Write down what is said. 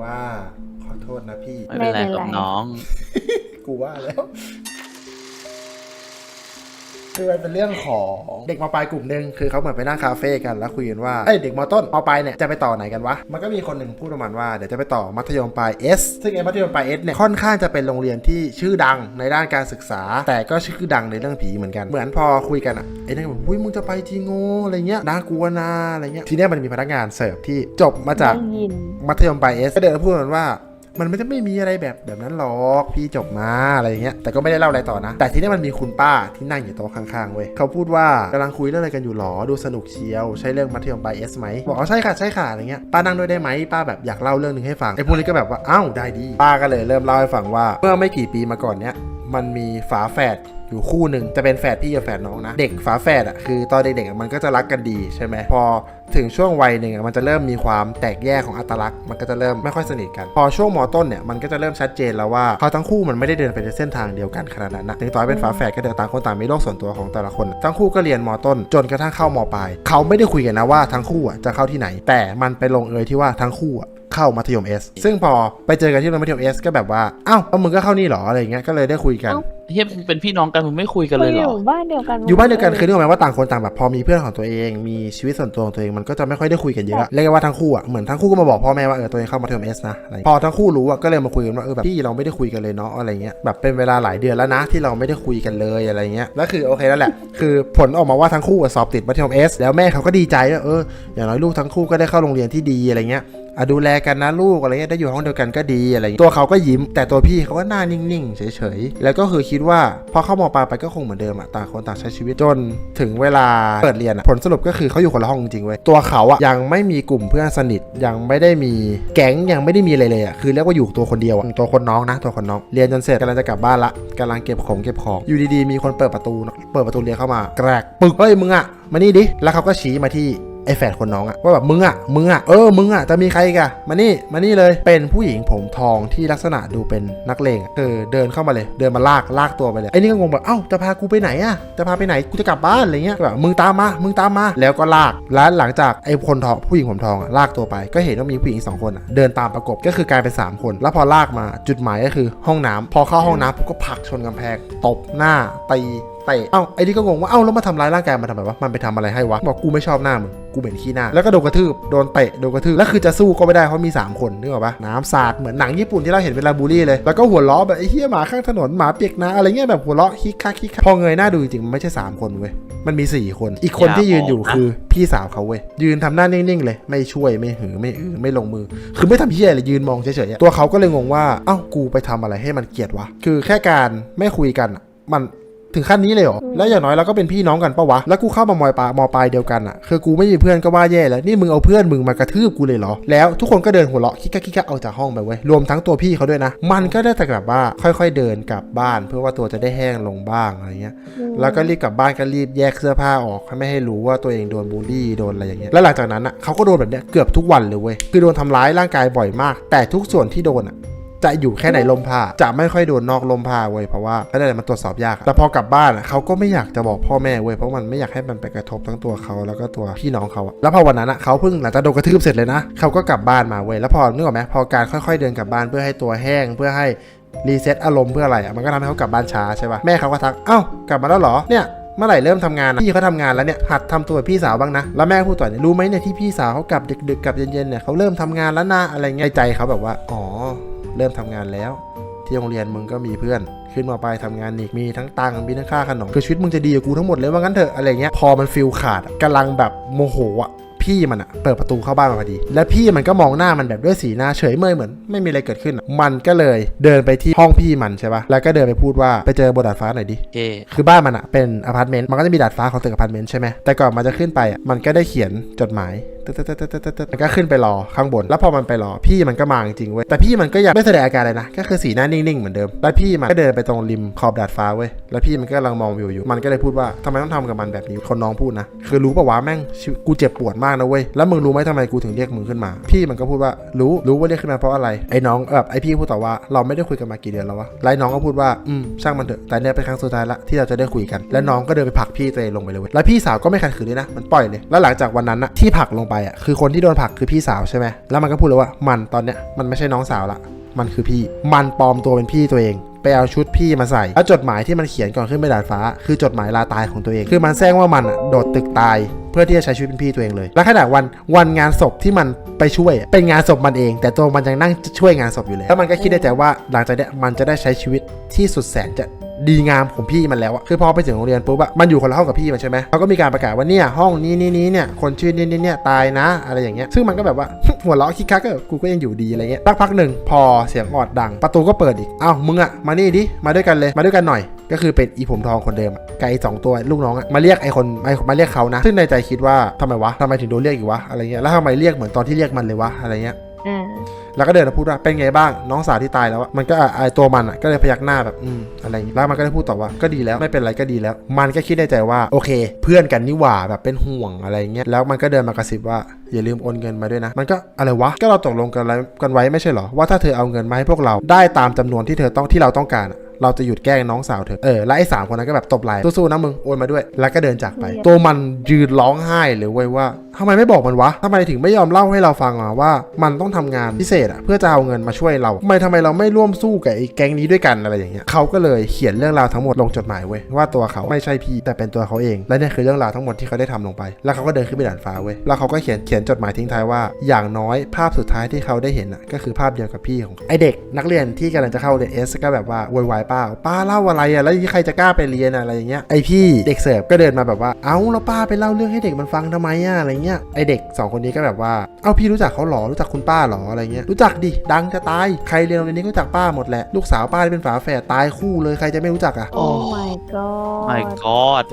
ว่าขอโทษนะพี่ ไม่เป็นไรไม่เป็นคไรรับน้อง กูว่าแล้ว คือมันเป็นเรื่องของเด็กมปลายกลุ่มหนึ่งคือเขาเหมือนไปนั่งคาเฟ่กันแล้วคุยกันว่าเอ้ยเด็กมต้นมปลายเนี่ยจะไปต่อไหนกันวะมันก็มีคนหนึ่งพูดประมาณว่าเดี๋ยวจะไปต่อมัธยมปลาย S ซึ่งไอ้มัธยมปลาย S เนี่ยค่อนข้างจะเป็นโรงเรียนที่ชื่อดังในด้านการศึกษา แต่ก็ชื่อดังในเรื่องผีเหมือนกันเหมือนพอคุยกันอะไอ้นั่นก็บอกอุ้ยมึงจะไปจริงโง่อะไรเงี้ยน่ากลัวนะอะไรเงี้ยทีเนี้ยมันมีพนักงานเสิร์ฟที่จบมาจากได้ยิน มัธยมปลายเอสก็เดินมาพูดกันว่า มันไม่ได้ไม่มีอะไรแบบแบบนั้นหรอกพี่จบมาอะไรอย่างเงี้ยแต่ก็ไม่ได้เล่าอะไรต่อนะ แต่ทีนี้มันมีคุณป้าที่นั่งอยู่โต๊ะข้างๆเว้ยเขาพูดว่ากำลังคุยเรื่องอะไรกันอยู่หรอดูสนุกเชียว ใช่เรื่องมัธยมปลายเอสไหมบอกอ๋อใช่ค่ะใช่ค่ะอะไรเงี้ยป้านั่งด้วยได้ไหมป้าแบบอยากเล่าเรื่องหนึ่งให้ฟังไอ้พวกนี้ก็แบบว่าอ้าวได้ดีป้าก็เลยเริ่มเล่าให้ฟังว่าเมื่อไม่กี่ปีมาก่อนเนี้ย มันมีฝาแฝดอยู่คู่หนึ่งจะเป็นแฝดพี่กับแฝดน้องนะ เด็กฝาแฝดอะคือตอนเด็กๆมันก็จะรักกันดีใช่ไหมพอถึงช่วงวัยหนึ่งอะมันจะเริ่มมีความแตกแยกของอัตลักษณ์มันก็จะเริ่มไม่ค่อยสนิทกัน พอช่วงมต้นเนี่ยมันก็จะเริ่มชัดเจนแล้วว่าเขาทั้งคู่มันไม่ได้เดินไปในเส้นทางเดียวกันขนาดนั้นนะถึงต่อให้เป็นฝาแฝดก็เดินต่างคนต่างมีโลกส่วนตัวของแต่ละคน ทั้งคู่ก็เรียนมต้น จนกระทั่งเข้ามปลายเขาไม่ได้คุยกันนะว่าทั้งคู่อะจะเข้าที่ไหน แต่มันไปลงเอยที่ว่าทั้งคู่ เข้ามัธยม S ซึ่งพอไปเจอกันที่โรงเรียนมัธยม S ก็แบบว่าอ้าวแล้วมึงก็เข้านี่เหรออะไรอย่างเงี้ยก็เลยได้คุยกันเอ้าเฮียมึงเป็นพี่น้องกันมึงไม่คุยกันคุเลยยเหอรอ ยู่บ้านเดียวกันอยู่บ้านเดียวกันคือนึกออกไหมว่าต่างคนต่างแบบพอมีเพื่อนของตัวเอง มีชีวิตส่วนตัวของตัวเองมันก็จะไม่ค่อยได้คุยกันเยอะเรียกว่าทั้งคู่อะเหมือนทั้งคู่ก็มาบอกพ่อแม่ว่าเออตัวเองเข้ามาเทอมเอสนะอะไรพอทั้งคู่รู้อะก็เลยมาคุยกันว่าเออแบบพี่เราไม่ได้คุยกันเลยเนาะอะไรเงี้ยแบบเป็นเวลาหลายเดือนแล้วนะที่เราไม่ได้คุยกันเลยอะไรเงี้ยแล้วคือโอเคแล้วแหละ คือผลออกมาว่าทั้งคู่อะสอบติดมัธยมเอสแล้วแม่เขาก็ดีใจว่าเอออย่างน้อยลูกทั้งคู่ก็ได้เข้าโรงเรียนที่ดีอะไรเงี้ย อะดูแลกันนะลูกอะไรเงี้ยได้อยู่ห้องเดียวกันก็ดีอะไรอย่างเงี้ยตัวเขาก็ยิ้ม แต่ตัวพี่เขาก็หน้านิ่งๆ เฉยๆ แล้วก็คือคิดว่าพอเข้ามอปลาไปก็คงเหมือนเดิมอะต่างคนต่างใช้ชีวิตจนถึงเวลาเปิดเรียนอะผลสรุปก็คือเขาอยู่คนละห้องจริงเว้ยตัวเขาอะยังไม่มีกลุ่มเพื่อนสนิทยังไม่ได้มีแก๊งยังไม่ได้มีอะไรเลยอะคือเรียกว่าอยู่ตัวคนเดียวอะตัวคนน้องนะ ตัวคนน้องเรียนจนเสร็จกำลังจะกลับบ้านละกำลังเก็บของเก็บของอยู่ดีๆมีคนเปิดประตู เปิดประตูเรียนเข้ามา แกรกปึกเฮ้ยมึงอะมานี่ดิแล้วเขาก็ชี้มาที่ ไอ้แฝดคนน้องอะว่าแบบมึงอะมึงอะเออมึงอะจะมีใครกอะมานี่มานี่เลยเป็นผู้หญิงผมทองที่ลักษณะดูเป็นนักเลงอะเออเดินเข้ามาเลยเดินมาลากลากตัวไปเลยไอ้นี่ก็งงแบบเอ้าจะพากูไปไหนอะจะพาไปไหนกูจะกลับบ้านอะไรเงี้ยก็แบบมึงตามมามึงตามมาแล้วก็ลากแล้วหลังจากไอ้คนทองผู้หญิงผมทองอะลากตัวไป ก็เห็นว่ามีผู้หญิงสองคนอะเดินตามประกบก็คือกลายเป็นสามคน แล้วพอลากมาจุดหมายก็คือห้องน้ำพอเข้าห้องน้ำปุ๊บก็ผลักชนกำแพงตบหน้าตี เตะเอ้าไอ้นี่ก็งงว่าเอ้าแล้วมาทำร้ายร่างกายมันทำไมวะมันไปทำอะไรให้วะบอกกูไม่ชอบหน้ามึงกูเหม็นขี้หน้า แล้วก็โดนกระทืบโดนเตะโดนกระทืบแล้วคือจะสู้ก็ไม่ได้เพราะมี 3 คนนึกออกปะน้ำสาดเหมือนหนังญี่ปุ่นที่เราเห็นเวลาบูลลี่เลยแล้วก็หัวล้อแบบไอ้เหี้ยหมาข้างถนนหมาเปียกน้ำอะไรเงี้ยแบบหัวเราะคิกคักคิกคักพอเงยหน้าดูจริงๆมันไม่ใช่ 3 คนเว้ยมันมี 4 คน อีกคนที่ยืนอยู่คือพี่สาวเขาเว้ยยืนทำหน้านิ่งๆเลย ไม่ช่วยไม่หือไม่อื้อไม่ลงมือ คือไม่ทำเหี้ยเลยยืนมองเฉยๆอะตัวเขาก็เลยงงว่าเอ้ากูไปทำอะไรให้มันเกลียดวะคือแค่การไม่คุยกันอะมัน ถึงขั้นนี้เลยเหรอ แล้วอย่างน้อยเราก็เป็นพี่น้องกันปะวะ แล้วกูเข้ามามอยปลามอปลายเดียวกันอะคือกูไม่มีเพื่อนก็ว่าแย่แล้ว นี่มึงเอาเพื่อนมึงมากระทืบกูเลยเหรอ แล้วทุกคนก็เดินหัวเราะคิกคักคิกคักเอาจากห้องไปเว้ย รวมทั้งตัวพี่เขาด้วยนะ มันก็ได้แต่แบบว่าค่อยๆเดินกลับบ้าน เพื่อว่าตัวจะได้แห้งลงบ้างอะไรเงี้ย แล้วก็รีบกลับบ้านก็รีบแยกเสื้อผ้าออกไม่ให้รู้ว่าตัวเองโดนบูลลี่โดนอะไรอย่างเงี้ย แล้วหลังจากนั้นอะเขาก็โดนแบบเนี้ยเกือบทุกวันเลยเว้ย คือโดนทำร้ายร่างกายบ่อยมาก แต่ทุกส่วนที่โดนอะ จะอยู่แค่ในลมผ้าจะไม่ค่อยโดนนอกลมผ้าเว้ยเพราะว่าไม่ได้มันตรวจสอบยากอะแต่พอกลับบ้านอะเขาก็ไม่อยากจะบอกพ่อแม่เว้ยเพราะมันไม่อยากให้มันไปกระทบทั้งตัวเขาแล้วก็ตัวพี่น้องเขาอะแล้วพอวันนั้นอะเขาเพิ่งหลังจากโดนกระทืบเสร็จเลยนะเขาก็กลับบ้านมาเว้ยแล้วพอนึกออกไหมพอการค่อยๆเดินกลับบ้านเพื่อให้ตัวแห้งเพื่อให้รีเซ็ตอารมณ์เพื่ออะไรอะมันก็ทำให้เขากลับบ้านช้าใช่ปะแม่เขาก็ทักเอ้ากลับมาแล้วเหรอเนี่ยเมื่อไหร่เริ่มทำงานอะพี่เขาทำงานแล้วเนี่ยหัดทำตัวแบบพี่สาวบ้างนะแล้วแม่พูดต่อเนี่ยรู้ไหมเนี่ยที่พี่สาวเขากลับดึกๆกลับเย็นๆเนี่ยเขาเริ่มทำงานแล้วนะอะไรเงี้ยใจเขาแบบว่าอ๋อ เริ่มทำงานแล้ว ที่โรงเรียนมึงก็มีเพื่อน ขึ้นมาไปทำงานอีกมีทั้งตังค์มีทั้งค่าขนมคือชีวิตมึงจะดีกับกูทั้งหมดเลยว่างั้นเถอะอะไรเงี้ยพอมันฟิลขาดอะกำลังแบบโมโหอะพี่มันอะเปิดประตูเข้าบ้านมาพอดี และพี่มันก็มองหน้ามันแบบด้วยสีหน้าเฉยเมยเหมือน ไม่มีอะไรเกิดขึ้นอะมันก็เลยเดินไปที่ห้องพี่มันใช่ปะแล้วก็เดินไปพูดว่าไปเจอบนดาดฟ้าหน่อยดิโอเคคือบ้านมันอะเป็นอพาร์ตเมนต์มันก็จะมีดาดฟ้าของตึกอพาร์ตเมนต์ใช่ไหมแต่ก่อนมันจะขึ้นไปอะมันก็ได้เขียนจดหมายมันก็ขึ้นไปรอข้างบน แล้วพอมันไปรอพี่มันก็มาจริงเว้ยแต่พี่มันก็ยังไม่แสดงอาการเลยนะก็คือสีหน้านิ่งๆเหมือนเดิมแล้วพี่มันก็เดินไปตรงริมขอบดาดฟ้าเว้ยแล้วพี่มันก็กำลังมองวิวอยู่ มันก็เลยพูดว่าทำไมต้องทำกับมันแบบนี้คนน้องพูดนะคือรู้ปะวะแม่งกูเจ็บปวดมากนะเว้ยแล้วมึงรู้ไหมทำไมกูถึงเรียกมึงขึ้นมา พี่มันก็พูดว่ารู้รู้ว่าเรียกขึ้นมาเพราะอะไรไอ้น้องแบบไอ้พี่พูดต่อว่าเราไม่ได้คุยกันมากี่เดือนแล้ววะแล้วไอ้น้องก็พูดว่าอืมช่างมันเถอะแต่เนี่ยเป็นครั้งสุดท้ายละที่เราจะได้คุยกัน และน้องก็เดินไปผลักพี่ตัวเองลงไปเลยเว้ยแล้วพี่สาวก็ไม่ขัดขืนด้วยนะมันปล่อยเลยแล้วหลังจากวันนั้นอะที่ผลักลงไปไปอะคือคนที่โดนผลักคือพี่สาวใช่ไหมแล้วมันก็พูดเลยว่ามันตอนเนี้ยมันไม่ใช่น้องสาวละมันคือพี่ มันปลอมตัวเป็นพี่ตัวเองไปเอาชุดพี่มาใส่ แล้วจดหมายที่มันเขียนก่อนขึ้นไปดาดฟ้า คือจดหมายลาตายของตัวเอง คือมันแซงว่ามันอะโดดตึกตาย เพื่อที่จะใช้ชีวิตเป็นพี่ตัวเองเลย แล้วขณะวันวันงานศพที่มันไปช่วย เป็นงานศพมันเอง แต่ตัวมันยังนั่งช่วยงานศพอยู่เลยแล้วมันก็คิดในใจว่าหลังจากเนี้ยมันจะได้ใช้ชีวิตที่สุดแสนจะ ดีงามของพี่มันแล้วอะคือพอไปถึงโรงเรียนปุ๊บอะมันอยู่คนละห้องกับพี่มันใช่ไหมเขาก็มีการประกาศว่าเนี่ยห้องนี้นี้นี้เนี่ยคนชื่อนี้นี้เนี่ยตายนะ อะไรอย่างเงี้ยซึ่งมันก็แบบว่า หัวเราะคิกคักก็กูก็ยังอยู่ดีอะไรเงี้ยสักพักหนึ่งพอเสียงออดดัง ประตูก็เปิดอีกเอ้ามึงอะมานี่ดิมาด้วยกันเลยมาด้วยกันหน่อย ก็คือเป็นอีผมทองคนเดิมอะกับไอ้สองตัวลูกน้องอะมาเรียกไอคนมาเรียกเขานะ ซึ่งในใจคิดว่าทำไมวะทำไมถึงโดนเรียกอีกวะอะไรเงี้ยแล้วทำไมเรียกเหมือนตอนที่เรียกมันเลยวะอะไรเงี้ย แล้วก็เดินมาพูดว่าเป็นไงบ้างน้องสาวที่ตายแล้วอะมันก็อายตัวมันอะก็เลยพยักหน้าแบบอืมอะไรอย่างงี้แล้วมันก็ได้พูดต่อว่าก็ดีแล้วไม่เป็นไรก็ดีแล้ว มันก็คิดในใจว่าโอเค เพื่อนกันนี่หว่าแบบเป็นห่วงอะไรเงี้ยแล้วมันก็เดินมากระซิบว่าอย่าลืมโอนเงินมาด้วยนะ มันก็อะไรวะ ก็เราตกลงกันไว้กันไว้ไม่ใช่เหรอว่าถ้าเธอเอาเงินมาให้พวกเราได้ตามจำนวนที่เธอต้องที่เราต้องการ เราจะหยุดแกล้งน้องสาวเธอเออแล้วไอ้สามคนนั้นก็แบบตบไหล่สู้ๆนะมึงโอนมาด้วย แล้วก็เดินจากไป ตัวมันยืนร้องไห้เลยเว้ยว่าทำไมไม่บอกมันวะทำไมถึงไม่ยอมเล่าให้เราฟังอะว่า มันต้องทำงานพิเศษอะเพื่อจะเอาเงินมาช่วยเราทำไมทำไมเราไม่ร่วมสู้กับไอ้แก๊งนี้ด้วยกันอะไรอย่างเงี้ยเขาก็เลยเขียนเรื่องราวทั้งหมดลงจดหมายเว้ยว่าตัวเขาไม่ใช่พี่แต่เป็นตัวเขาเอง และเนี่ยคือเรื่องราวทั้งหมดที่เขาได้ทำลงไป แล้วเขาก็เดินขึ้นไปด่านฟ้าเว้ยแล้วเขาก็เขียนเขียนจดหมายทิ้งท้ายว่า อย่างน้อยภาพสุดท้ายที่เขาได้เห็นอะก็คือภาพเดียวกับพี่ของเขาไอเด็กนักเรียนที่กำลังจะเข้าเรียนเอสก็แบบว่าโวยวายป้าป้าเล่าอะไรอะแล้วใครจะกล้าไปเรียนอะอะไรอย่างเงี้ยไอพี่เด็กเสิร์ฟก็เดินมาแบบว่าเอ้าแล้วป้าไปเล่าเรื่องให้เด็กมันฟังทำไมอะอะไรเงี้ยไอเด็กสองคนนี้ก็แบบว่าเอ้าพี่รู้จักเขาหรอรู้จักคุณป้าหรออะไรเงี้ยรู้จักดิดังจะตายใครเรียนโรงเรียนนี้ก็รู้จักป้าหมดแหละลูกสาวป้าที่เป็นฝาแฝดตายคู่เลยใครจะไม่รู้จักอะโอ้ my god my god